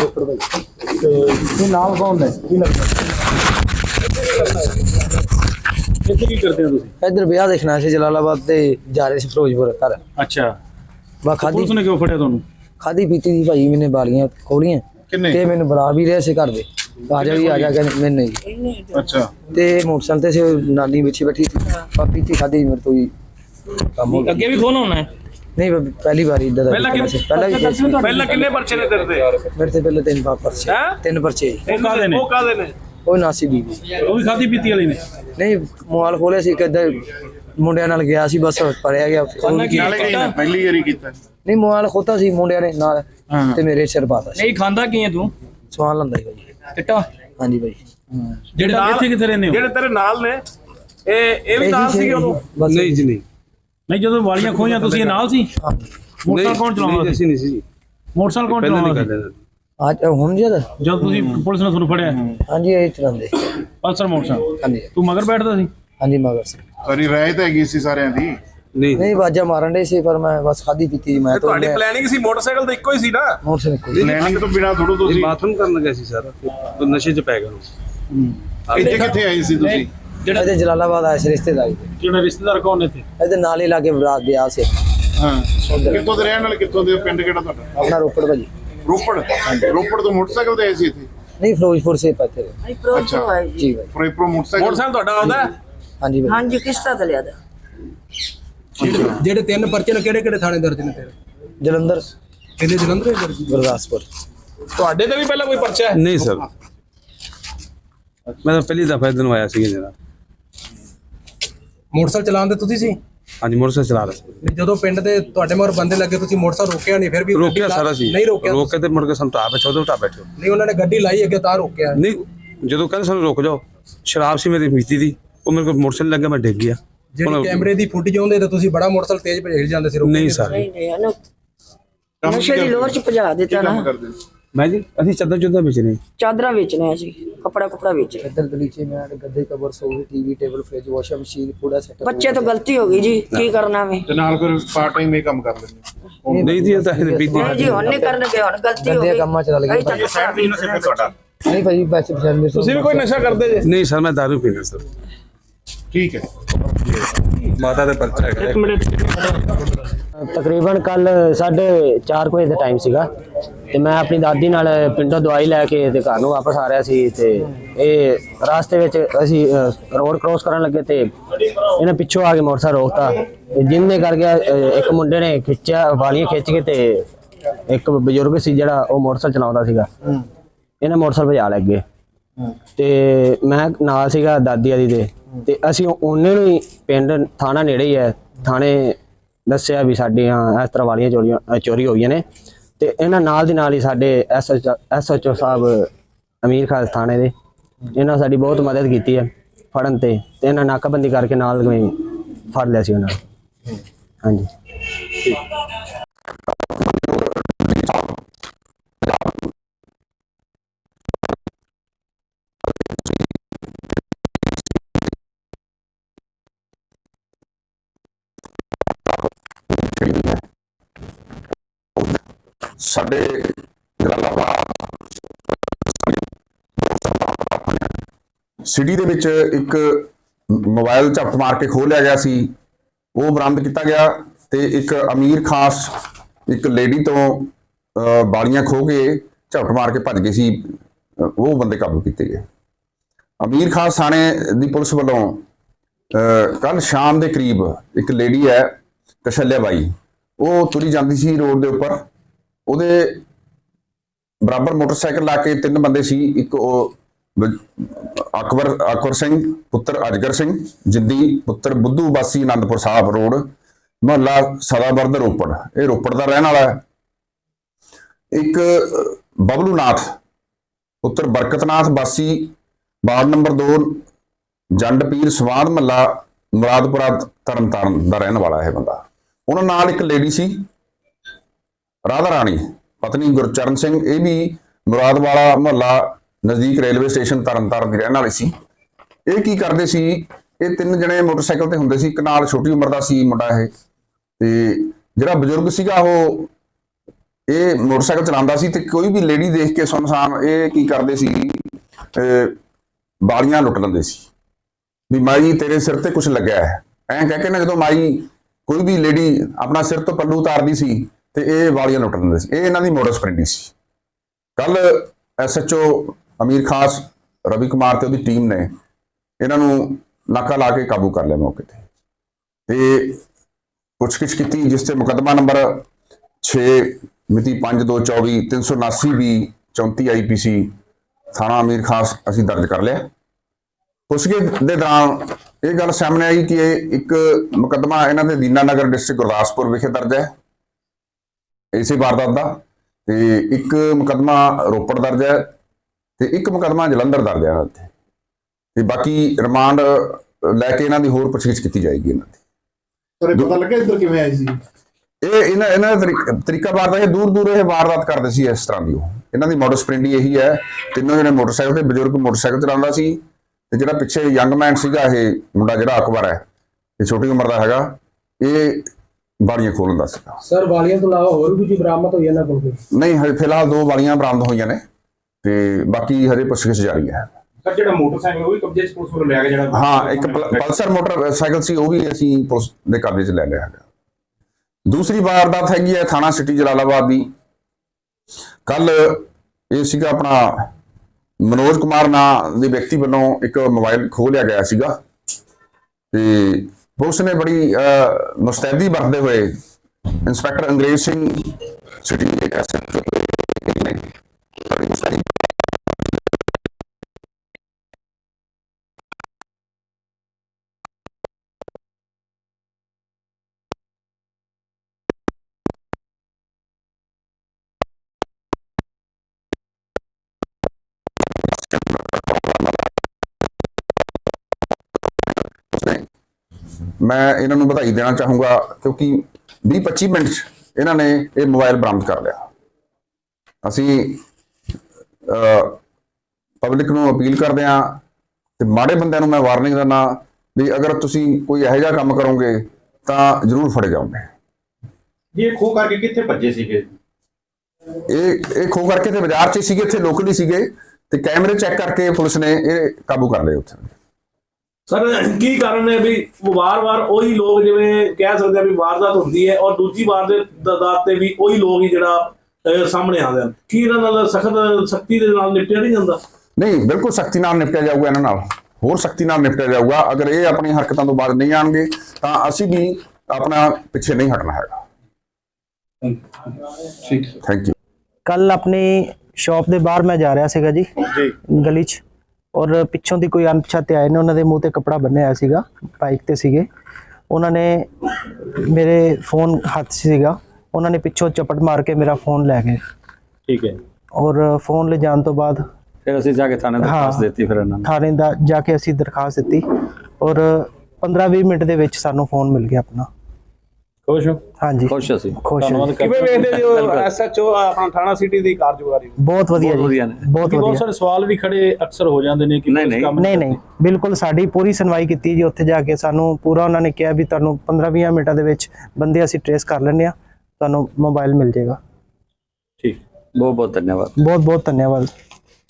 ਰੋਪੜ ਤੇ ਇਹ ਕੌਣ ਕੀ ਲੱਗਦਾ ਇੱਥੇ ਕੀ ਕਰਦੇ ਹੋ ਤੁਸੀਂ ਇੱਧਰ ਵਿਆਹ ਦੇਖਣਾ ਸੀ ਜਲਾਲਾਬਾਦ ਤੇ ਜਾ ਰਹੇ ਸੀ ਫਿਰੋਜ਼ਪੁਰ ਘਰ। ਅੱਛਾ। ਬਾ ਪੁਲਿਸ ਖਾਦੀ ਨੇ ਕਿਉਂ ਫੜਿਆ ਤੁਹਾਨੂੰ? ਖਾਦੀ ਪੀਤੀ ਦੀ ਭਾਈ ਮੈਨੇ ਬਾਲੀਆਂ ਖੋਲੀਆਂ। ਕਿੰਨੇ? ਤੇ ਮੈਨੂੰ ਬੁਲਾ ਵੀ ਰਿਹਾ ਸੀ ਘਰ ਦੇ। ਆ ਜਾ ਵੀ ਆ ਜਾ ਕੇ ਮੈਨੂੰ ਜੀ ਅੱਛਾ। ਤੇ ਮੋਟਰਸਾਈਕਲ ਤੇ ਸੀ ਨਾਨੀ ਵਿੱਚ ਬੈਠੀ ਸੀ। ਪਾਪੀ ਤੀ ਖਾਦੀ ਮੇਰੇ ਤੋਂ ਹੀ ਕੰਮ ਅੱਗੇ ਵੀ ਖੋਲ ਹੋਣਾ ਹੈ? ਨਹੀਂ ਬਾਬਾ, ਪਹਿਲੀ ਵਾਰ ਇਦਾਂ ਦਾ ਪਹਿਲਾਂ ਕੀਤਾ ਕਿੰਨੇ ਸੀ। ਪਹਿਲਾਂ ਵੀ ਕੀਤਾ ਸੀ। ਪਹਿਲਾਂ ਕਿੰਨੇ ਪਰਚੇ ਨੇ ਤੇਰੇ ਤੇ? ਮੇਰੇ ਤੇ ਪਹਿਲਾਂ ਤਿੰਨ ਪਾ- ਪਰਚੇ ਹੈਂ? ਤਿੰਨ ਪਰਚੇ ਉਹ ਕਾਦੇ ਨੇ ਉਹ ਕਾਦੇ ਨੇ? ਉਹ ਨਾਸੀ ਬੀਬੀ। ਉਹ ਵੀ ਖਾਦੀ ਪੀਤੀ ਵਾਲੀ ਨੇ? ਨਹੀਂ ਮੋਬਾਈਲ ਖੋਲਿਆ ਸੀ ਕਿੱਦਾਂ ਮੁੰਡਿਆਂ ਨਾਲ ਗਿਆ ਸੀ ਬਸ ਪੜਿਆ ਗਿਆ। ਉਹ ਨਾਲੇ ਕੀ ਨਾ ਪਹਿਲੀ ਵਾਰੀ ਕੀਤਾ। ਨਹੀਂ ਮੋਬਾਈਲ ਖੋਤਾ ਸੀ ਮੁੰਡਿਆਂ ਨੇ ਨਾਲ ਹਾਂ। ਤੇ ਮੇਰੇ ਸਿਰ ਪਾਤਾ ਸੀ। ਨਹੀਂ ਖਾਂਦਾ ਕੀ ਹੈ ਤੂੰ? ਸਵਾਲ ਲੰਦਾ ਭਾਈ ਚਿੱਟਾ? ਹਾਂਜੀ ਭਾਈ ਜਿਹੜੇ ਇੱਥੇ ਕਿੱਥੇ ਰਹਿੰਦੇ ਹੋ? ਜਿਹੜੇ ਤੇਰੇ ਨਾਲ ਨੇ ਇਹ ਇਹ ਵੀ ਨਾਲ ਸੀਗੇ ਉਦੋਂ ਬਸ ਨਹੀਂ ਜੀ ਨਹੀਂ। ਨਹੀਂ ਜਦੋਂ ਵਾਲੀਆਂ ਖੋਈਆਂ ਤੁਸੀਂ ਨਾਲ ਸੀ। ਮੋਟਰਸਾਈਕਲ ਕੌਣ ਚਲਾਉਂਦਾ ਨਹੀਂ ਸੀ? ਅਸੀਂ ਨਹੀਂ ਸੀ। ਮੋਟਰਸਾਈਕਲ ਕੌਣ ਪਹਿਲਾਂ ਨਹੀਂ ਚਲਾਉਂਦਾ ਸੀ? ਕਰਦੇ ਅੱਜ ਹੁਣ ਜ਼ਿਆਦਾ ਜਦ ਤੁਸੀਂ ਪੁਲਿਸ ਨੇ ਤੁਹਾਨੂੰ ਫੜਿਆ? ਹਾਂਜੀ ਇਹ ਚਲਾਉਂਦੇ। Pulsar motorcycle. ਹਾਂਜੀ। ਤੂੰ ਮਗਰ ਬੈਠਦਾ ਸੀ? ਹਾਂਜੀ ਮਗਰ ਸੀ। ਸਾਰੀ ਰਾਇ ਤਾਂ ਹੈਗੀ ਸੀ ਸਾਰਿਆਂ ਦੀ। ਨਹੀਂ। ਨਹੀਂ ਬਾਜਾ ਮਾਰਨ ਦੇ ਸੀ ਪਰ ਮੈਂ ਬਸ ਖਾਦੀ ਪੀਤੀ ਸੀ ਮੈਂ ਤਾਂ ਤੁਹਾਡੀ ਪਲੈਨਿੰਗ ਸੀ ਮੋਟਰਸਾਈਕਲ ਤਾਂ ਇੱਕੋ ਹੀ ਸੀ ਨਾ? ਮੋਟਰਸਾਈਕਲ ਕੋਈ ਪਲੈਨਿੰਗ ਤੋਂ ਬਿਨਾ ਥੋੜੋ ਇਹ ਤੁਸੀਂ ਬਾਥਰੂਮ ਕਰਨ ਲੱਗਾ ਸੀ ਸਰ। ਨਸ਼ੇ 'ਚ ਪੈ ਗਿਆ ਉਹ। ਇੱਥੇ ਕਿੱਥੇ ਆਏ ਸੀ ਤੁਸੀਂ? ਜਿਹੜਾ ਇਹਦੇ ਜਲਾਲਾਬਾਦ ਆਏ ਸੀ ਰਿਸ਼ਤੇਦਾਰੀ ਤੇ ਜਿਹੜਾ ਰਿਸ਼ਤੇਦਾਰ ਕੌਣ ਨੇ ਇੱਥੇ? ਇਹਦੇ ਨਾਲ ਹੀ ਲਾਗੇ ਬਰਾਤ ਵਿਆਹ ਸੀ। ਹਾਂ। ਕਿੱਥੋਂ ਦੇ ਰਹਿਣ ਵਾਲੇ ਕਿੱਥੋਂ ਦੇ ਪਿੰਡ ਕਿਹੜਾ ਤੁਹਾਡਾ? ਆਪਣਾ ਰੋਪੜ ਭਾਜੀ। ਰੋਪੜ? ਰੋਪੜ ਤੋਂ ਮੋਟਰਸਾਈਕਲ ਤੇ ਆਏ ਸੀ ਇੱਥੇ? ਨਹੀਂ ਫਿਰੋਜ਼ਪੁਰ ਸੇ ਪੱਥੇ ਅੱਛਾ। ਜੀ ਭਾਈ ਮੋਟਰਸਾਈਕਲ? ਮੋਟਰਸਾਈਕਲ ਤੁਹਾਡਾ ਆਉਂਦਾ ਹੈ? ਹਾਂਜੀ ਭਾਈ ਹਾਂਜੀ ਕਿਸ਼ਤਾ ਤੇ ਲਿਆ ਦਾ ਜਿਹੜੇ ਤਿੰਨ ਪਰਚੇ ਨੇ ਕਿਹੜੇ ਕਿਹੜੇ ਥਾਣੇ ਦਰਜ ਨੇ ਤੇਰੇ? ਜਲੰਧਰ। ਕਿੰਨੇ ਜਲੰਧਰ ਦੇ ਦਰਜ ਗੁਰਦਾਸਪੁਰ। ਤੁਹਾਡੇ ਤੇ ਵੀ ਪਹਿਲਾਂ ਕੋਈ ਪਰਚਾ ਹੈ? ਨਹੀਂ ਸਰ। ਮੈਂ ਤਾਂ ਪਹਿਲੀ ਦਫਾ ਦਿਨ ਆਇਆ ਸੀ ਜਰਾ ਮੋਟਰਸਾਈਕਲ ਚਲਾਉਂਦੇ ਤੁਸੀਂ ਸੀ? ਹਾਂਜੀ ਮੋਟਰਸਾਈਕਲ ਚਲਾ ਰਿਹਾ ਸੀ। ਜਦੋਂ ਪਿੰਡ ਦੇ ਤੁਹਾਡੇ ਮਗਰ ਬੰਦੇ ਲੱਗੇ ਤੁਸੀਂ ਮੋਟਰਸਾਈਕਲ ਰੋਕਿਆ ਨਹੀਂ ਫਿਰ ਵੀ ਰੋਕਿਆ ਸਾਰਾ ਸੀ। ਨਹੀਂ ਰੋਕਿਆ ਰੋਕ ਕੇ ਤੇ ਮੁੜ ਕੇ ਸਾਨੂੰ ਬੈਠੋ ਉਹਦੇ ਢਾਹ ਬੈਠੋ ਨਹੀਂ ਉਹਨਾਂ ਨੇ ਗੱਡੀ ਲਾਈ ਅੱਗੇ ਤਾਂ ਰੋਕਿਆ। ਨਹੀਂ ਜਦੋਂ ਕਹਿੰਦੇ ਸਾਨੂੰ ਰੁਕ ਜਾਓ ਸ਼ਰਾਬ ਸੀ ਮੇਰੀ ਪੀਤੀ ਦੀ ਉਹ ਮੇਰੇ ਕੋਲ ਮੋਟਰਸਾਈਕਲ ਲੱਗਾ ਮੈਂ ਡਿੱਗ ਗਿਆ। ਜਿਹੜੀ ਕੈਮਰੇ ਦੀ ਫੁਟੇਜ ਆਉਂਦੇ ਤਾਂ ਤੁਸੀਂ ਬੜਾ ਮੋਟਰਸਾਈਕਲ ਤੇਜ਼ ਭੇਜ ਜਾਂਦੇ ਸੀ ਰੋਕਿਆ ਨਹੀਂ ਸਰ। ਨਹੀਂ ਨਹੀਂ ਨਸ਼ੇ ਦੀ ਲੋਰ ਚ ਭਜਾ ਦਿੱਤਾ ਨਾ। ਕਰਦੇ ਮੈਂ ਜੀ ਅਸੀਂ ਚੱਦਰ ਚੁੱਦਾ ਵਿੱਚ ਨਹੀਂ ਚਾਦਰਾਂ ਵੇਚਣੇ ਅਸੀਂ ਕਪੜਾ ਕਪੜਾ ਵੇਚਣੇ ਇੱਧਰ ਗਲੀਚੇ ਮੈਂ ਗੱਦੇ ਕਵਰ ਸੋਫੇ TV table fridge washing machine ਪੂਰਾ ਸੈਟ ਬੱਚੇ ਤੋਂ ਗਲਤੀ ਹੋ ਗਈ ਜੀ ਕੀ ਕਰਨਾ ਵੇ ਤੇ ਨਾਲ ਫਿਰ ਪਾਰਟ ਟਾਈਮ ਇਹ ਕੰਮ ਕਰ ਲੈਂਦੇ ਨਹੀਂ ਜੀ ਇਹ ਤਾਂ ਇਹ ਪੀਤੀ ਨਹੀਂ ਜੀ ਹੁਣ ਨਹੀਂ ਕਰਨਗੇ ਹੁਣ ਗਲਤੀ ਹੋ ਗੰਦੇ ਗਈ। ਕੰਮਾਂ ਚ ਰਲ ਗਏ। ਤਾਂ ਸਾਈਡ ਤੇ ਨਸ਼ੇ ਫਿਰ ਤੁਹਾਡਾ। ਨਹੀਂ ਭਾਈ ਪੈਸੇ ਪਛਾਣ ਮੇਰੇ ਤੁਸੀਂ ਵੀ ਕੋਈ ਨਸ਼ਾ ਕਰਦੇ ਜੇ? ਨਹੀਂ ਸਰ ਮੈਂ ਦਾਰੂ ਪੀਂਦਾ ਸਰ। ਠੀਕ ਹੈ। ਮਾਤਾ ਦੇ ਪਰਚਾ ਹੈਗਾ। ਇੱਕ ਮਿੰਟ। ਤਕਰੀਬਨ ਕੱਲ 4:30 ਵਜੇ ਦਾ ਟਾਈਮ ਸੀਗਾ ਤੇ ਮੈਂ ਆਪਣੀ ਦਾਦੀ ਨਾਲ ਪਿੰਡੋਂ ਦਵਾਈ ਲੈ ਕੇ ਤੇ ਘਰ ਨੂੰ ਵਾਪਸ ਆ ਰਿਹਾ ਸੀ ਤੇ ਇਹ ਰਾਸਤੇ ਵਿੱਚ ਅਸੀਂ ਰੋਡ ਕ੍ਰੋਸ ਕਰਨ ਲੱਗੇ ਤੇ ਇਹਨੇ ਪਿੱਛੋਂ ਆ ਕੇ ਮੋਟਰਸਾਈਕਲ ਰੋਕਤਾ ਜਿੰਨੇ ਕਰ ਗਿਆ ਇੱਕ ਮੁੰਡੇ ਨੇ ਖਿੱਚਿਆ ਵਾਲੀਆਂ ਖਿੱਚ ਕੇ ਤੇ ਇੱਕ ਬਜ਼ੁਰਗ ਸੀ ਜਿਹੜਾ ਉਹ ਮੋਟਰਸਾਈਕਲ ਚਲਾਉਂਦਾ ਸੀਗਾ। ਇਹਨੇ ਮੋਟਰਸਾਈਕਲ ਭਜਾ ਲੈ ਗਏ ਤੇ ਮੈਂ ਨਾਲ ਸੀਗਾ ਦਾਦੀ ਆਦੀ ਦੇ। ਤੇ ਅਸੀਂ ਉਹਨੇ ਨੂੰ ਹੀ ਪਿੰਡ ਥਾਣਾ ਨੇੜੇ ਹੀ ਹੈ ਥਾਣੇ ਦੱਸਿਆ ਵੀ ਸਾਡੀਆਂ ਇਸ ਤਰ੍ਹਾਂ ਵਾਲੀਆਂ ਚੋਰੀਆਂ ਅ, ਚੋਰੀ ਹੋਈਆਂ ਨੇ। ਤੇ ਇਹਨਾਂ ਨਾਲ ਦੀ ਨਾਲ ਹੀ ਸਾਡੇ ਐਸਐਚਓ ਸਾਹਿਬ ਅਮੀਰ ਖਾਨ ਥਾਣੇ ਦੇ ਇਹਨਾਂ ਸਾਡੀ ਬਹੁਤ ਮਦਦ ਕੀਤੀ ਹੈ ਫੜਨ ਤੇ ਤੇ ਇਹਨਾਂ ਨਾਕਾਬੰਦੀ ਕਰਕੇ ਨਾਲ ਫੜ ਲਿਆ ਸੀ ਉਹਨਾਂ ਹਾਂਜੀ। ਨੂੰ ਹਾਂਜੀ ਸਾਡੇ ਜਲਾਲਾਬਾਦ ਸਿਟੀ ਦੇ ਵਿੱਚ ਇੱਕ ਮੋਬਾਈਲ ਝਪਟ ਮਾਰ ਕੇ ਖੋਹ ਲਿਆ ਗਿਆ ਸੀ। ਉਹ ਬਰਾਮਦ ਕੀਤਾ ਗਿਆ ਤੇ ਇੱਕ ਅਮੀਰ ਖਾਸ ਇੱਕ ਲੇਡੀ ਤੋਂ ਬਾਲੀਆਂ ਖੋ ਕੇ ਝਪਟ ਮਾਰ ਕੇ ਭੱਜ ਗਏ ਸੀ। ਉਹ ਬੰਦੇ ਕਾਬੂ ਕੀਤੇ ਗਏ। ਅਮੀਰ ਖਾਸ ਥਾਣੇ ਦੀ ਪੁਲਿਸ ਵੱਲੋਂ ਕੱਲ ਸ਼ਾਮ ਦੇ ਕਰੀਬ ਇੱਕ ਲੇਡੀ ਹੈ ਕਸ਼ਲਿਆ ਬਾਈ। ਉਹ ਤੁਰੀ ਜਾਂਦੀ ਸੀ ਰੋਡ ਦੇ ਉੱਪਰ। ਉਹਦੇ ਬਰਾਬਰ ਮੋਟਰਸਾਈਕਲ ਲਾ ਕੇ ਤਿੰਨ ਬੰਦੇ ਸੀ। ਇੱਕ ਉਹ ਅਕਬਰ ਅਕਬਰ ਸਿੰਘ ਪੁੱਤਰ ਅਜਗਰ ਸਿੰਘ ਜਿੱਦੀ ਪੁੱਤਰ ਬੁੱਧੂ ਵਾਸੀ ਆਨੰਦਪੁਰ ਸਾਹਿਬ ਰੋਡ ਮਹੱਲਾ ਸਦਾਬਰਦ ਰੋਪੜ। ਇਹ ਰੋਪੜ ਦਾ ਰਹਿਣ ਵਾਲਾ ਹੈ। ਇੱਕ ਅਹ, ਬਬਲੂ ਨਾਥ ਪੁੱਤਰ ਬਰਕਤਨਾਥ ਵਾਸੀ ਵਾਰਡ ਨੰਬਰ 2 ਜੰਡ ਪੀਰ ਸਵਾਦ ਮਹੱਲਾ ਮੁਰਾਦਪੁਰਾ ਤਰਨਤਾਰਨ ਦਾ ਰਹਿਣ ਵਾਲਾ ਹੈ ਬੰਦਾ। ਉਹਨਾਂ ਨਾਲ ਇੱਕ ਲੇਡੀ ਸੀ ਰਾਧਾ ਰਾਣੀ ਪਤਨੀ ਗੁਰਚਰਨ ਸਿੰਘ ਇਹ ਵੀ ਮੁਰਾਦਵਾਲਾ ਮੁਹੱਲਾ ਨਜ਼ਦੀਕ ਰੇਲਵੇ ਸਟੇਸ਼ਨ ਤਰਨਤਾਰਨ ਦੀ ਰਹਿਣ ਵਾਲੀ ਸੀ। ਇਹ ਕੀ ਕਰਦੇ ਸੀ ਇਹ ਤਿੰਨ ਜਣੇ ਮੋਟਰਸਾਈਕਲ ਤੇ ਹੁੰਦੇ ਸੀ ਇੱਕ ਨਾਲ ਛੋਟੀ ਉਮਰ ਦਾ ਸੀ ਮੁੰਡਾ ਇਹ ਤੇ ਜਿਹੜਾ ਬਜ਼ੁਰਗ ਸੀਗਾ ਉਹ ਇਹ ਮੋਟਰਸਾਈਕਲ ਚਲਾਉਂਦਾ ਸੀ ਤੇ ਕੋਈ ਵੀ ਲੇਡੀ ਦੇਖ ਕੇ ਸੁਨਸਾਨ ਇਹ ਕੀ ਕਰਦੇ ਸੀ ਅਹ, ਬਾਲੀਆਂ ਲੁੱਟ ਲੈਂਦੇ ਸੀ। ਵੀ ਮਾਈ ਤੇਰੇ ਸਿਰ ਤੇ ਕੁਝ ਲੱਗਿਆ ਹੈ। ਐਂ ਕਹਿ ਕੇ ਨਾ ਜਦੋਂ ਮਾਈ ਕੋਈ ਵੀ ਲੇਡੀ ਆਪਣਾ ਸਿਰ ਤੋਂ ਪੱਲੂ ਉਤਾਰਦੀ ਸੀ ਤੇ ਇਹ ਵਾਲੀਆਂ ਲੁੱਟ ਲੈਂਦੇ ਸੀ। ਇਹ ਇਹਨਾਂ ਦੀ ਮੋਡਸ ਫਰੈਂਡੀ ਸੀ। ਕੱਲ ਐਸਐਚਓ ਅਮੀਰ ਖਾਸ, ਰਵੀ ਕੁਮਾਰ ਤੇ ਉਹਦੀ ਟੀਮ ਨੇ ਇਹਨਾਂ ਨੂੰ ਨਾਕਾ ਲਾ ਕੇ ਕਾਬੂ ਕਰ ਲਿਆ ਮੌਕੇ ਤੇ। ਤੇ ਪੁੱਛਗਿੱਛ ਕੀਤੀ, ਜਿਸ ਤੇ ਮੁਕੱਦਮਾ ਨੰਬਰ 6 ਮਿਤੀ 5224 379 ਵੀ 34 ਆਈਪੀਸੀ ਥਾਣਾ ਅਮੀਰ ਖਾਸ ਅਸੀਂ ਦਰਜ ਕਰ ਲਿਆ। ਪੁੱਛਗਿੱਛ ਦੇ ਦੌਰਾਨ ਇਹ ਗੱਲ ਸਾਹਮਣੇ ਆਈ ਕਿ ਇਹ ਇੱਕ ਮੁਕੱਦਮਾ ਇਹਨਾਂ ਦੇ ਦੀਨਾਨਗਰ ਡਿਸਟ੍ਰਿਕਟ ਗੁਰਦਾਸਪੁਰ ਵਿਖੇ ਦਰਜ ਹੈ। ਇਸੇ ਵਾਰਦਾਤ ਦਾ ਤੇ ਇੱਕ ਮੁਕੱਦਮਾ ਰੋਪੜ ਦਰਜ ਹੈ ਤੇ ਇੱਕ ਮੁਕੱਦਮਾ ਜਲੰਧਰ ਦਰਜ ਹੈ ਇਹਨਾਂ ਤੇ ਬਾਕੀ ਰਿਮਾਂਡ ਲੈ ਕੇ ਇਹਨਾਂ ਦੀ ਹੋਰ ਪੁੱਛਗਿੱਛ ਕੀਤੀ ਜਾਏਗੀ ਇਹਨਾਂ ਦੀ। ਇਹ ਪਤਾ ਲੱਗਿਆ ਇੱਧਰ ਕਿਵੇਂ ਆਈ ਸੀ? ਇਹ ਇਹਨਾਂ ਇਹਨਾਂ ਦਾ ਤਰੀਕ- ਵਾਰਦਾਤ ਇਹ ਦੂਰ ਦੂਰ ਇਹ ਵਾਰਦਾਤ ਕਰਦੇ ਸੀ ਇਸ ਤਰ੍ਹਾਂ ਦੀ ਉਹ। ਇਹਨਾਂ ਦੀ ਮੋਡਸ ਫ੍ਰੈਂਡਲੀ ਇਹੀ ਹੈ। ਤਿੰਨੋਂ ਜਣੇ ਮੋਟਰਸਾਈਕਲ ਤੇ ਬਜ਼ੁਰਗ ਮੋਟਰਸਾਈਕਲ ਚਲਾਉਂਦਾ ਸੀ। ਤੇ ਜਿਹੜਾ ਪਿੱਛੇ ਯੰਗ ਮੈਨ ਸੀਗਾ ਇਹ ਮੁੰਡਾ ਜਿਹੜਾ ਅਕਬਰ ਹੈ ਇਹ ਛੋਟੀ ਉਮਰ ਦਾ ਹੈਗਾ ਇਹ ਬਾੜੀਆਂ ਖੋਲ੍ਹਦਾ ਸੀਗਾ। ਸਰ ਵਾਲੀਆਂ ਤੋਂ ਇਲਾਵਾ ਹੋਰ ਵੀ ਕੁਝ ਬਰਾਮਦ ਹੋਈ ਇਹਨਾਂ ਕੋਲ ਕੋਈ? ਨਹੀਂ ਹਜੇ ਫਿਲਹਾਲ ਦੋ ਵਾਲੀਆਂ ਬਰਾਮਦ ਹੋਈਆਂ ਨੇ ਤੇ ਬਾਕੀ ਹਜੇ ਪੁੱਛਗਿੱਛ ਜਾਰੀ ਹੈ। ਸਰ ਜਿਹੜਾ ਮੋਟਰਸਾਈਕਲ ਉਹ ਵੀ ਕਬਜ਼ੇ 'ਚ ਪੁਲਿਸ ਵੱਲੋਂ ਲਿਆ ਗਿਆ ਜਿਹੜਾ ਹਾਂ ਇੱਕ ਪਲ- ਪਲਸਰ ਮੋਟਰਸਾਈਕਲ ਸੀ ਉਹ ਵੀ ਅਸੀਂ ਪੁਲਿਸ ਦੇ ਕਬਜ਼ੇ 'ਚ ਲੈ ਲਿਆ ਹੈਗਾ। ਦੂਸਰੀ ਵਾਰਦਾਤ ਹੈਗੀ ਹੈ ਥਾਣਾ ਸਿਟੀ ਜਲਾਲਾਬਾਦ ਦੀ। ਕੱਲ ਇਹ ਸੀਗਾ ਆਪਣਾ ਮਨੋਜ ਕੁਮਾਰ ਨਾਂ ਦੇ ਵਿਅਕਤੀ ਵੱਲੋਂ ਇੱਕ ਮੋਬਾਈਲ ਖੋਹ ਲਿਆ ਗਿਆ ਸੀਗਾ। ਤੇ ਪੁਲਿਸ ਨੇ ਬੜੀ ਅਹ, ਮੁਸਤੈਦੀ ਵਰਤਦੇ ਹੋਏ inspector Angrez Singh city SHO ਨੇ ਬੜੀ ਮੁਸਤੈਦੀ ਮੈਂ ਇਹਨਾਂ ਨੂੰ ਵਧਾਈ ਦੇਣਾ ਚਾਹੂੰਗਾ ਕਿਉਂਕਿ 20-25 ਮਿੰਟ ਇਹਨਾਂ ਨੇ ਇਹ ਮੋਬਾਈਲ ਬਰਾਮਦ ਕਰ ਲਿਆ। ਅਸੀਂ ਪਬਲਿਕ ਨੂੰ ਅਪੀਲ ਕਰਦੇ ਹਾਂ ਤੇ ਮਾੜੇ ਬੰਦਿਆਂ ਨੂੰ ਮੈਂ ਵਾਰਨਿੰਗ ਦਿੰਦਾ ਵੀ ਅਗਰ ਤੁਸੀਂ ਕੋਈ ਇਹੋ ਜਿਹਾ ਕੰਮ ਕਰੋਗੇ ਤਾਂ ਜ਼ਰੂਰ ਫੜੇ ਜਾਓਗੇ। ਇਹ ਖੋ ਕਰਕੇ ਕਿੱਥੇ ਭੱਜੇ ਸੀਗੇ? ਇਹ ਇਹ ਖੋ ਕਰਕੇ ਤੇ ਬਾਜ਼ਾਰ 'ਚ ਹੀ ਸੀਗੇ ਇੱਥੇ ਲੋਕਲੀ ਸੀਗੇ ਤੇ ਕੈਮਰੇ ਚੈੱਕ ਕਰਕੇ ਪੁਲਿਸ ਨੇ ਇਹ ਕਾਬੂ ਕਰ ਲਏ ਉੱਥੇ। ਸਰ ਕੀ ਕਾਰਨ ਹੈ ਵੀ ਵਾਰ-ਵਾਰ ਉਹੀ ਲੋਕ ਜਿਵੇਂ ਕਹਿ ਸਕਦੇ ਆ ਵੀ ਵਾਰਦਾਤ ਹੁੰਦੀ ਹੈ ਔਰ ਦੂਜੀ ਵਾਰ ਦੇ ਦਾਤ ਤੇ ਵੀ ਉਹੀ ਲੋਕ ਹੀ ਜਿਹੜਾ ਸਾਹਮਣੇ ਆਉਂਦੇ ਹਨ। ਕੀ ਇਹਨਾਂ ਨਾਲ ਸਖਤ ਸਖਤੀ ਦੇ ਨਾਲ ਨਿਪਟਿਆ ਨਹੀਂ ਜਾਂਦਾ? ਨਹੀਂ ਬਿਲਕੁਲ ਸਖਤੀ ਨਾਲ ਨਿਪਟਿਆ ਜਾਊਗਾ ਇਹਨਾਂ ਨਾਲ। ਹੋਰ ਸਖਤੀ ਨਾਲ ਨਿਪਟਿਆ ਜਾਊਗਾ। ਅਗਰ ਇਹ ਆਪਣੀ ਹਰਕਤਾਂ ਤੋਂ ਬਾਅਦ ਨਹੀਂ ਆਣਗੇ ਤਾਂ ਅਸੀਂ ਵੀ ਆਪਣਾ ਪਿੱਛੇ ਨਹੀਂ ਹਟਣਾ ਹੈਗਾ। ਠੀਕ ਥੈਂਕ ਯੂ ਕੱਲ ਆਪਣੀ ਸ਼ਾਪ ਦੇ ਬਾਹਰ ਮੈਂ ਜਾ ਰਿਹਾ ਸੀਗਾ ਜੀ। ਜੀ। ਗਲੀ 'ਚ। ਔਰ ਪਿੱਛੋਂ ਦੀ ਕੋਈ ਅਣਪਛਾਤੇ ਆਏ ਨੇ ਉਹਨਾਂ ਦੇ ਮੂੰਹ ਤੇ ਕੱਪੜਾ ਬੰਨਿਆ ਹੋਇਆ ਸੀਗਾ ਬਾਈਕ ਤੇ ਸੀਗੇ। ਉਹਨਾਂ ਨੇ ਮੇਰੇ ਫੋਨ ਹੱਥ ਸੀਗਾ ਉਹਨਾਂ ਨੇ ਪਿੱਛੋਂ ਚਪਟ ਮਾਰ ਕੇ ਮੇਰਾ ਫੋਨ ਲੈ ਗਏ। ਠੀਕ ਹੈ। ਔਰ ਫੋਨ ਲੈ ਜਾਣ ਤੋਂ ਬਾਅਦ ਫਿਰ ਅਸੀਂ ਜਾ ਕੇ ਥਾਣੇ ਦਰਖਾਸਤ ਦਿੱਤੀ ਫਿਰ ਇਹਨਾਂ ਥਾਣੇ ਦਾ ਜਾ ਕੇ ਅਸੀਂ ਦਰਖਾਸਤ ਦਿੱਤੀ ਔਰ 15-20 ਮਿੰਟ ਦੇ ਵਿੱਚ ਸਾਨੂੰ ਫੋਨ ਮਿਲ ਗਿਆ ਆਪਣਾ। ਖੁਸ਼ ਹੋ? ਹਾਂਜੀ। ਖੁਸ਼ ਅਸੀਂ। ਖੁਸ਼ ਹਾਂ। ਜੀ। ਕਿਵੇਂ ਵੇਖਦੇ ਜੋ ਐਸਐਚਓ ਆਪਣਾ ਥਾਣਾ ਸਿਟੀ ਦੀ ਕਾਰਜਕਾਰੀ ਬਹੁਤ ਵਧੀਆ ਬਹੁਤ ਜੀ ਵਧੀਆ ਨੇ। ਬਹੁਤ ਬਹੁਤ ਵਧੀਆ। ਸਾਰੇ ਸਵਾਲ ਵੀ ਖੜੇ ਅਕਸਰ ਹੋ ਜਾਂਦੇ ਨੇ ਕਿ ਨਹੀਂ, ਕੁਛ ਨਹੀਂ। ਕੰਮ ਨਹੀਂ ਨਹੀਂ। ਬਿਲਕੁਲ ਸਾਡੀ ਪੂਰੀ ਸੁਣਵਾਈ ਕੀਤੀ ਜੀ ਉੱਥੇ ਜਾ ਕੇ। ਸਾਨੂੰ ਪੂਰਾ ਉਹਨਾਂ ਨੇ ਕਿਹਾ ਵੀ ਤੁਹਾਨੂੰ 15-20 ਮਿੰਟਾਂ ਦੇ ਵਿੱਚ ਬੰਦੇ ਅਸੀਂ ਟਰੇਸ ਕਰ ਲੈਂਦੇ ਆ ਤੁਹਾਨੂੰ ਮੋਬਾਈਲ ਮਿਲ ਜਾਏਗਾ। ਠੀਕ। ਬਹੁਤ ਬਹੁਤ ਧੰਨਵਾਦ। ਬਹੁਤ ਬਹੁਤ ਧੰਨਵਾਦ।